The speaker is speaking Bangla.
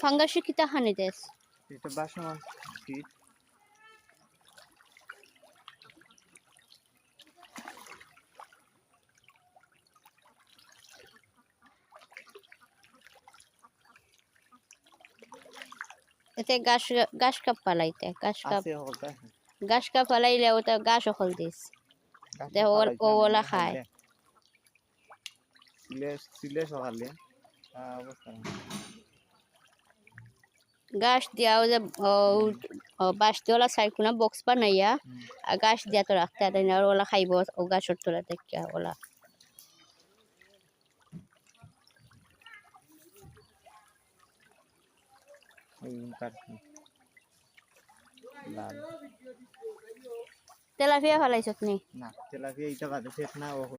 ফাঙ্গাসি কিতা খানি দেশ এটা বাসমান ফিট এতে গাছ গাছ কাপ পালাইতে গাছ কাপ। গাছ। কাপ পালাইলে ওটা গাছ অকল দিস। ও ওলা খায়। সিলে সিলে সকালে অবস্থা। গাছ দিয়া যে বাঁশ দিওলা সাইকুনা বক্স বানাইয়া। আর গাছ দিয়া তো রাখতে আর আর ওলা খাইব ও গাছের তোলা দেখিয়া ওলা। তেলাপিয়া ফেলাইছত নি না তেলাপিয়া এইটা বাদে শেষ না ও